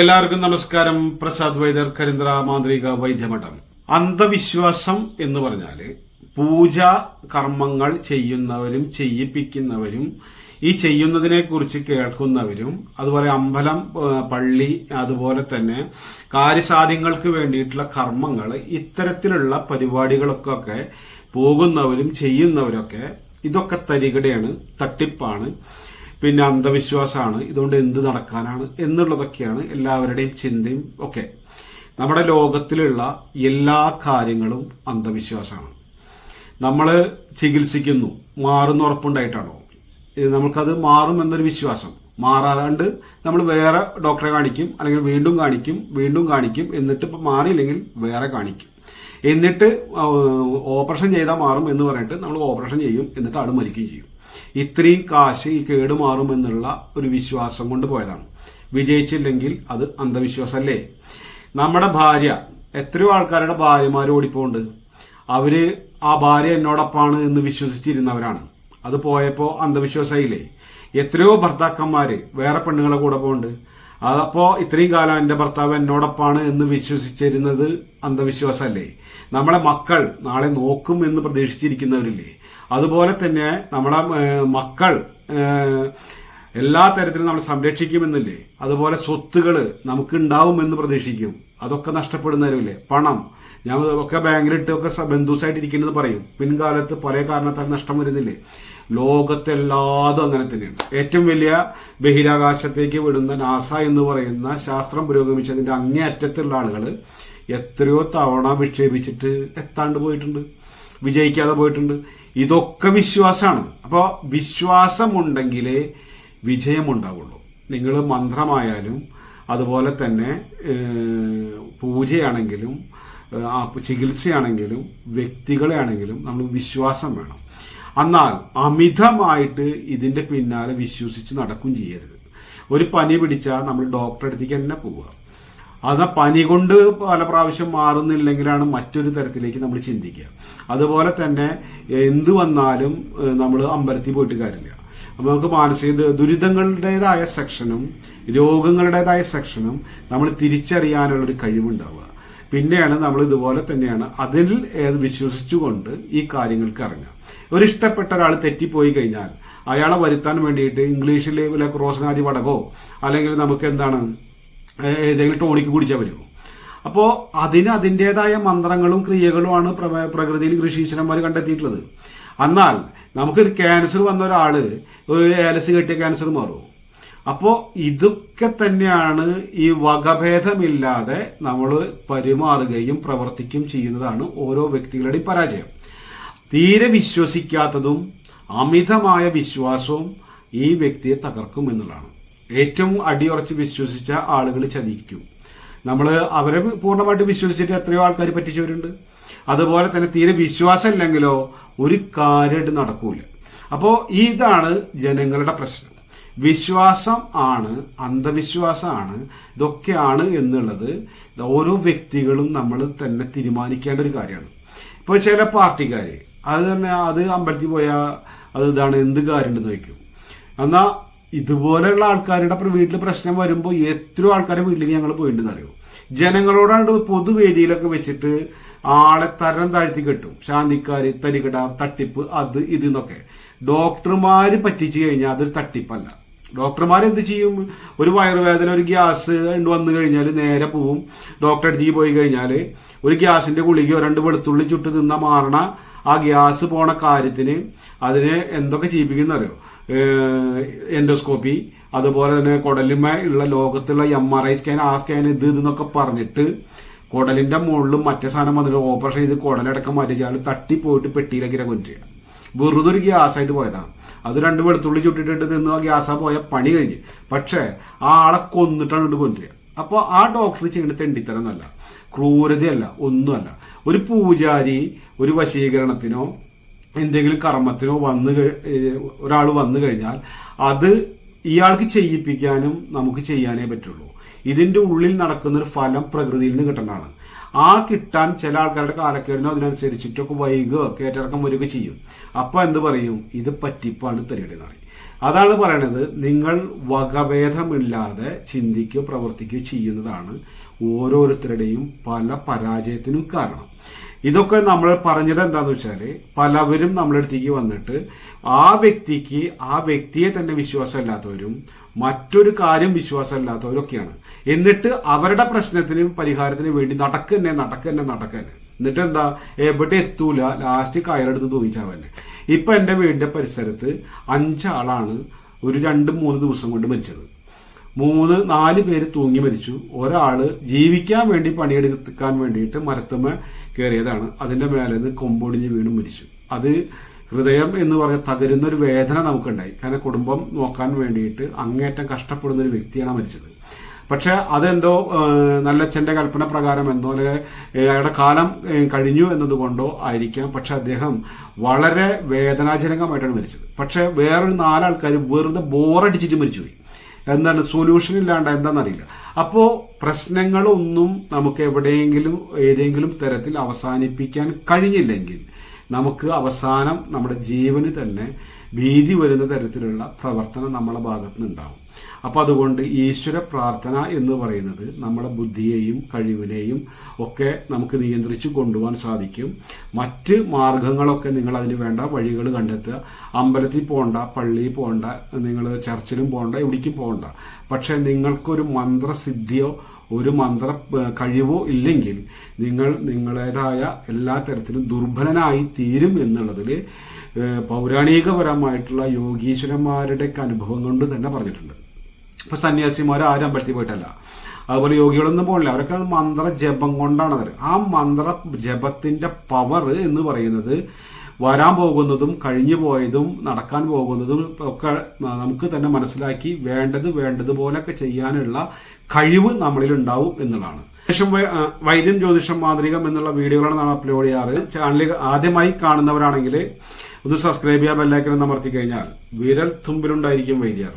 എല്ലാവർക്കും നമസ്കാരം. പ്രസാദ് വൈദ്യർ കരിന്ദ്ര മാന്ത്രിക വൈദ്യമഠം. അന്ധവിശ്വാസം എന്ന് പറഞ്ഞാൽ പൂജ കർമ്മങ്ങൾ ചെയ്യുന്നവരും ചെയ്യിപ്പിക്കുന്നവരും ഈ ചെയ്യുന്നതിനെ കുറിച്ച് കേൾക്കുന്നവരും അതുപോലെ അമ്പലം പള്ളി അതുപോലെ തന്നെ കാര്യസാധ്യങ്ങൾക്ക് വേണ്ടിയിട്ടുള്ള കർമ്മങ്ങൾ ഇത്തരത്തിലുള്ള പരിപാടികൾക്കൊക്കെ പോകുന്നവരും ചെയ്യുന്നവരൊക്കെ ഇതൊക്കെ തരികടയാണ് തട്ടിപ്പാണ്. പിന്നെ അന്ധവിശ്വാസമാണ്. ഇതുകൊണ്ട് എന്ത് നടക്കാനാണ് എന്നുള്ളതൊക്കെയാണ് എല്ലാവരുടെയും ചിന്തയും ഒക്കെ. നമ്മുടെ ലോകത്തിലുള്ള എല്ലാ കാര്യങ്ങളും അന്ധവിശ്വാസമാണ്. നമ്മൾ ചികിത്സിക്കുന്നു. മാറുന്ന ഉറപ്പുണ്ടായിട്ടാണോ? നമുക്കത് മാറും എന്നൊരു വിശ്വാസം. മാറാണ്ട് നമ്മൾ വേറെ ഡോക്ടറെ കാണിക്കും അല്ലെങ്കിൽ വീണ്ടും കാണിക്കും വീണ്ടും കാണിക്കും എന്നിട്ട് ഇപ്പം മാറിയില്ലെങ്കിൽ വേറെ കാണിക്കും. എന്നിട്ട് ഓപ്പറേഷൻ ചെയ്താൽ മാറും എന്ന് പറഞ്ഞിട്ട് നമ്മൾ ഓപ്പറേഷൻ ചെയ്യും എന്നിട്ട് ആൾ മരിക്കുകയും ചെയ്യും. ഇത്രയും കാശ് ഈ കേട് മാറും എന്നുള്ള ഒരു വിശ്വാസം കൊണ്ട് പോയതാണ്. വിജയിച്ചില്ലെങ്കിൽ അത് അന്ധവിശ്വാസമല്ലേ നമ്മുടെ ഭാര്യ എത്രയോ ആൾക്കാരുടെ ഭാര്യമാർ ഓടിപ്പോണ്ട് അവർ ആ ഭാര്യ എന്നോടൊപ്പമാണ് എന്ന് വിശ്വസിച്ചിരുന്നവരാണ്. അത് പോയപ്പോൾ അന്ധവിശ്വാസമായില്ലേ എത്രയോ ഭർത്താക്കന്മാര് വേറെ പെണ്ണുങ്ങളെ കൂടെ പോകുന്നുണ്ട് അതപ്പോ ഇത്രയും കാലം എന്റെ ഭർത്താവ് എന്നോടൊപ്പമാണ് എന്ന് വിശ്വസിച്ചിരുന്നത് അന്ധവിശ്വാസമല്ലേ നമ്മളെ മക്കൾ നാളെ നോക്കും എന്ന് പ്രതീക്ഷിച്ചിരിക്കുന്നവരില്ലേ? അതുപോലെ തന്നെ നമ്മുടെ മക്കൾ എല്ലാ തരത്തിലും നമ്മൾ സംരക്ഷിക്കുമെന്നില്ലേ? അതുപോലെ സ്വത്തുകൾ നമുക്ക് ഉണ്ടാവുമെന്ന് പ്രതീക്ഷിക്കും. അതൊക്കെ നഷ്ടപ്പെടുന്നവരുമില്ലേ പണം. ഞാൻ ഒക്കെ ബാങ്കിലിട്ട് ഒക്കെ ബന്ധുസായിട്ട് ഇരിക്കുന്നത് പറയും. പിൻകാലത്ത് പല കാരണത്താൽ നഷ്ടം വരുന്നില്ലേ? ലോകത്തെല്ലാതും അങ്ങനെ തന്നെയാണ്. ഏറ്റവും വലിയ ബഹിരാകാശത്തേക്ക് വിടുന്ന നാസ എന്ന് പറയുന്ന ശാസ്ത്രം പുരോഗമിച്ചതിന്റെ അങ്ങേ അറ്റത്തുള്ള ആളുകൾ എത്രയോ തവണ വിക്ഷേപിച്ചിട്ട് എത്താണ്ട് പോയിട്ടുണ്ട്. വിജയിക്കാതെ പോയിട്ടുണ്ട്. ഇതൊക്കെ വിശ്വാസമാണ് അപ്പോൾ വിശ്വാസമുണ്ടെങ്കിലേ വിജയമുണ്ടാവുള്ളൂ. നിങ്ങൾ മന്ത്രമായാലും അതുപോലെ തന്നെ പൂജയാണെങ്കിലും ചികിത്സയാണെങ്കിലും വ്യക്തികളെ ആണെങ്കിലും നമ്മൾ വിശ്വാസം വേണം. എന്നാൽ അമിതമായിട്ട് ഇതിന്റെ പിന്നാലെ വിശ്വസിച്ച് നടക്കും ചെയ്യരുത്. ഒരു പനി പിടിച്ചാൽ നമ്മൾ ഡോക്ടറെ അടുത്തേക്ക് തന്നെ പോവുക. അത് പനി കൊണ്ട് പല പ്രാവശ്യം മാറുന്നില്ലെങ്കിലാണ് മറ്റൊരു തരത്തിലേക്ക് നമ്മൾ ചിന്തിക്കുക. അതുപോലെ തന്നെ എന്ത് വന്നാലും നമ്മൾ അമ്പലത്തിൽ പോയിട്ട് കാര്യമില്ല. അപ്പോൾ നമുക്ക് മാനസിക ദുരിതങ്ങളുടേതായ സെക്ഷനും രോഗങ്ങളുടേതായ സെക്ഷനും നമ്മൾ തിരിച്ചറിയാനുള്ള ഒരു കഴിവുണ്ടാവുക. പിന്നെയാണ് നമ്മൾ ഇതുപോലെ തന്നെയാണ് അതിൽ വിശ്വസിച്ചുകൊണ്ട് ഈ കാര്യങ്ങൾക്ക് ഇറങ്ങുക. ഒരു ഇഷ്ടപ്പെട്ട ഒരാൾ തെറ്റിപ്പോയി കഴിഞ്ഞാൽ അയാളെ വരുത്താൻ വേണ്ടിയിട്ട് ഇംഗ്ലീഷിൽ വല്ല ക്രോസനാദി വടകോ അല്ലെങ്കിൽ നമുക്ക് എന്താണ് ഏതെങ്കിലും ടോണിക്ക് കുടിച്ചാൽ വരുമോ അപ്പോൾ അതിന് അതിന്റേതായ മന്ത്രങ്ങളും ക്രിയകളുമാണ് പ്ര- പ്രകൃതിയിൽ കൃഷീശ്വരന്മാർ കണ്ടെത്തിയിട്ടുള്ളത്. എന്നാൽ നമുക്ക് ക്യാൻസർ വന്ന ഒരാൾ ഒരു ഏലസ് കെട്ടിയ ക്യാൻസർ മാറുമോ അപ്പോൾ ഇതൊക്കെ തന്നെയാണ് ഈ വകഭേദമില്ലാതെ നമ്മൾ പെരുമാറുകയും പ്രവർത്തിക്കുകയും ചെയ്യുന്നതാണ് ഓരോ വ്യക്തികളുടെയും പരാജയം. തീരെ വിശ്വസിക്കാത്തതും അമിതമായ വിശ്വാസവും ഈ വ്യക്തിയെ തകർക്കും എന്നുള്ളതാണ്. ഏറ്റവും അടിയുറച്ച് വിശ്വസിച്ച ആളുകൾ ചതിക്കും. നമ്മൾ അവരെ പൂർണമായിട്ട് വിശ്വസിച്ചിട്ട് എത്രയോ ആൾക്കാർ പറ്റിച്ചവരുണ്ട്. അതുപോലെ തന്നെ തീരെ വിശ്വാസം ഇല്ലെങ്കിലോ ഒരു കാര്യമായിട്ട് നടക്കൂല. അപ്പോൾ ഇതാണ് ജനങ്ങളുടെ പ്രശ്നം. വിശ്വാസം ആണ് അന്ധവിശ്വാസമാണ് ഇതൊക്കെയാണ് എന്നുള്ളത് ഓരോ വ്യക്തികളും നമ്മൾ തന്നെ തീരുമാനിക്കേണ്ട ഒരു കാര്യമാണ്. ഇപ്പോൾ ചില പാർട്ടിക്കാർ അത് തന്നെ അത് അമ്പലത്തിൽ പോയാൽ അത് ഇതാണ് എന്ത് കാര്യമുണ്ടെന്ന് ചോദിക്കും. എന്നാൽ ഇതുപോലെയുള്ള ആൾക്കാരുടെ അപ്പം വീട്ടിൽ പ്രശ്നം വരുമ്പോൾ എത്രയോ ആൾക്കാരെ വീട്ടിലേക്ക് ഞങ്ങൾ പോയിട്ടുണ്ടെന്ന് അറിയോ ജനങ്ങളോടാണ്ട് പൊതുവേദിയിലൊക്കെ വെച്ചിട്ട് ആളെ തരം താഴ്ത്തി കെട്ടും. ശാന്തിക്കാര് തരികട തട്ടിപ്പ് അത് ഇത് എന്നൊക്കെ. ഡോക്ടർമാര് പറ്റിച്ചു കഴിഞ്ഞാൽ അതൊരു തട്ടിപ്പല്ല. ഡോക്ടർമാർ എന്ത് ചെയ്യും? ഒരു വയറുവേദന ഒരു ഗ്യാസ് വന്നു കഴിഞ്ഞാൽ നേരെ പോവും. ഡോക്ടറെ അടുത്തേക്ക് പോയി കഴിഞ്ഞാൽ ഒരു ഗ്യാസിന്റെ ഗുളികയോ രണ്ട് വെളുത്തുള്ളി ചുട്ട് തിന്ന മാറണ ആ ഗ്യാസ് പോണ കാര്യത്തിന് അതിനെ എന്തൊക്കെ ചെയ്യിപ്പിക്കുന്ന അറിയോ എൻഡോസ്കോപ്പി അതുപോലെ തന്നെ കുടലുമ ഉള്ള ലോകത്തുള്ള എം ആർ ഐ സ്കാൻ ആ സ്കാൻ ഇത് ഇതെന്നൊക്കെ പറഞ്ഞിട്ട് കുടലിന്റെ മുകളിലും മറ്റേ സാധനം വന്നിട്ട് ഓപ്പറേഷൻ ചെയ്ത് കുടലടക്കം തട്ടി തട്ടിപ്പോയിട്ട് പെട്ടിയിലേക്ക് കൊണ്ടുവരിക. വെറുതെ ഒരു ഗ്യാസ് ആയിട്ട് പോയതാണ്. അത് രണ്ട് വെളുത്തുള്ളി ചുട്ടിട്ടിട്ട് നിന്ന് ആ ഗ്യാസാ പോയ പണി കഴിഞ്ഞ്. പക്ഷേ ആ ആളെ കൊന്നിട്ടാണ് ഇട്ട് കൊണ്ടുവരിക. അപ്പോൾ ആ ഡോക്ടർ ചെയ്യുന്ന തെണ്ടിത്തരം എന്നല്ല ക്രൂരതയല്ല ഒന്നുമല്ല. ഒരു പൂജാരി ഒരു വശീകരണത്തിനോ എന്തെങ്കിലും കർമ്മത്തിനോ വന്നു ഒരാൾ വന്നു കഴിഞ്ഞാൽ അത് ഇയാൾക്ക് ചെയ്യിപ്പിക്കാനും നമുക്ക് ചെയ്യാനേ പറ്റുള്ളൂ. ഇതിന്റെ ഉള്ളിൽ നടക്കുന്നൊരു ഫലം പ്രകൃതിയിൽ നിന്ന് കിട്ടുന്നതാണ്. ആ കിട്ടാൻ ചില ആൾക്കാരുടെ കാലക്കേടിനോ അതിനനുസരിച്ചിട്ടൊക്കെ വൈകുകയോ കയറ്റിറക്കം വരികയോ ചെയ്യും. അപ്പോൾ എന്ത് പറയും? ഇത് പറ്റിപ്പാണ് തരികട എന്ന് പറയും അതാണ് പറയണത്. നിങ്ങൾ വകഭേദമില്ലാതെ ചിന്തിക്കുകയോ പ്രവർത്തിക്കുകയോ ചെയ്യുന്നതാണ് ഓരോരുത്തരുടെയും പല പരാജയത്തിനും കാരണം. ഇതൊക്കെ നമ്മൾ പറഞ്ഞത് എന്താന്ന് വെച്ചാൽ പലവരും നമ്മുടെ അടുത്തേക്ക് വന്നിട്ട് ആ വ്യക്തിക്ക് ആ വ്യക്തിയെ തന്നെ വിശ്വാസമില്ലാത്തവരും മറ്റൊരു കാര്യം വിശ്വാസമില്ലാത്തവരൊക്കെയാണ്. എന്നിട്ട് അവരുടെ പ്രശ്നത്തിന് പരിഹാരത്തിന് വേണ്ടി നടക്കന്നെ നടക്കന്നെ നടക്കന്നെ. എന്നിട്ട് എന്താ എവിടെ എത്തൂല. ലാസ്റ്റ് കയറെടുത്ത് തൂങ്ങിച്ചാവന്നെ. ഇപ്പൊ എന്റെ വീടിന്റെ പരിസരത്ത് അഞ്ചാളാണ് ഒരു രണ്ട് മൂന്ന് ദിവസം കൊണ്ട് മരിച്ചത്. മൂന്ന് നാല് പേര് തൂങ്ങി മരിച്ചു. ഒരാൾ ജീവിക്കാൻ വേണ്ടി പണിയെടുക്കാൻ വേണ്ടിയിട്ട് മരത്തുമ്മ കയറിയതാണ്. അതിന്റെ മേലെ നിന്ന് കൊമ്പൊടിഞ്ഞ് വീണ് മരിച്ചു. അത് ഹൃദയം എന്ന് പറഞ്ഞ തകരുന്ന ഒരു വേദന നമുക്കുണ്ടായി. കാരണം കുടുംബം നോക്കാൻ വേണ്ടിയിട്ട് അങ്ങേറ്റം കഷ്ടപ്പെടുന്ന ഒരു വ്യക്തിയാണ് മരിച്ചത്. പക്ഷെ അതെന്തോ നല്ലച്ഛന്റെ കൽപ്പന പ്രകാരം എന്തോ അല്ലെങ്കിൽ അയാളുടെ കാലം കഴിഞ്ഞു എന്നതുകൊണ്ടോ ആയിരിക്കാം. പക്ഷെ അദ്ദേഹം വളരെ വേദനാജനകമായിട്ടാണ് മരിച്ചത്. പക്ഷെ വേറൊരു നാലാൾക്കാർ വെറുതെ ബോറടിച്ചിട്ട് മരിച്ചുപോയി. എന്താണ് സൊല്യൂഷൻ ഇല്ലാണ്ട് എന്താണെന്നറിയില്ല അപ്പോൾ പ്രശ്നങ്ങളൊന്നും നമുക്ക് എവിടെയെങ്കിലും ഏതെങ്കിലും തരത്തിൽ അവസാനിപ്പിക്കാൻ കഴിഞ്ഞില്ലെങ്കിൽ നമുക്ക് അവസാനം നമ്മുടെ ജീവന് തന്നെ ഭീതി വരുന്ന തരത്തിലുള്ള പ്രവർത്തനം നമ്മളെ ഭാഗത്ത് നിന്നുണ്ടാവും അപ്പൊ അതുകൊണ്ട് ഈശ്വര പ്രാർത്ഥന എന്ന് പറയുന്നത് നമ്മുടെ ബുദ്ധിയെയും കഴിവിനെയും ഒക്കെ നമുക്ക് നിയന്ത്രിച്ചു കൊണ്ടുപോകാൻ സാധിക്കും. മറ്റ് മാർഗങ്ങളൊക്കെ നിങ്ങൾ അതിന് വേണ്ട വഴികൾ കണ്ടെത്തുക. അമ്പലത്തിൽ പോകണ്ട പള്ളിയിൽ പോകണ്ട നിങ്ങൾ ചർച്ചിലും പോകണ്ട എവിടേക്കും പോകണ്ട. പക്ഷെ നിങ്ങൾക്കൊരു മന്ത്രസിദ്ധിയോ ഒരു മന്ത്ര കഴിവോ ഇല്ലെങ്കിൽ നിങ്ങൾ നിങ്ങളേതായ എല്ലാ തരത്തിലും ദുർബലനായി തീരും എന്നുള്ളതിൽ പൗരാണികപരമായിട്ടുള്ള യോഗീശ്വരന്മാരുടെ അനുഭവം കൊണ്ട് തന്നെ പറഞ്ഞിട്ടുണ്ട്. ഇപ്പം സന്യാസിമാർ ആരും അമ്പലത്തിൽ പോയിട്ടല്ല. അതുപോലെ യോഗികളൊന്നും പോകില്ല അവരൊക്കെ അത് മന്ത്ര ജപം കൊണ്ടാണ് ആ മന്ത്ര ജപത്തിന്റെ പവർ എന്ന് പറയുന്നത് വരാൻ പോകുന്നതും കഴിഞ്ഞു പോയതും നടക്കാൻ പോകുന്നതും ഒക്കെ നമുക്ക് തന്നെ മനസ്സിലാക്കി വേണ്ടത് വേണ്ടതുപോലൊക്കെ ചെയ്യാനുള്ള കഴിവ് നമ്മളിൽ ഉണ്ടാവും എന്നുള്ളതാണ്. ശേഷം വൈദ്യൻ ജ്യോതിഷം മാന്ത്രികം എന്നുള്ള വീഡിയോകളാണ് നമ്മൾ അപ്ലോഡ് ചെയ്യാറ്. ചാനൽ ആദ്യമായി കാണുന്നവരാണെങ്കിൽ ഒന്ന് സബ്സ്ക്രൈബ് ചെയ്യാൻ ബെല്ലൈക്കൺ അമർത്തി കഴിഞ്ഞാൽ വിരൽ തുമ്പിലുണ്ടായിരിക്കും വൈദ്യർ.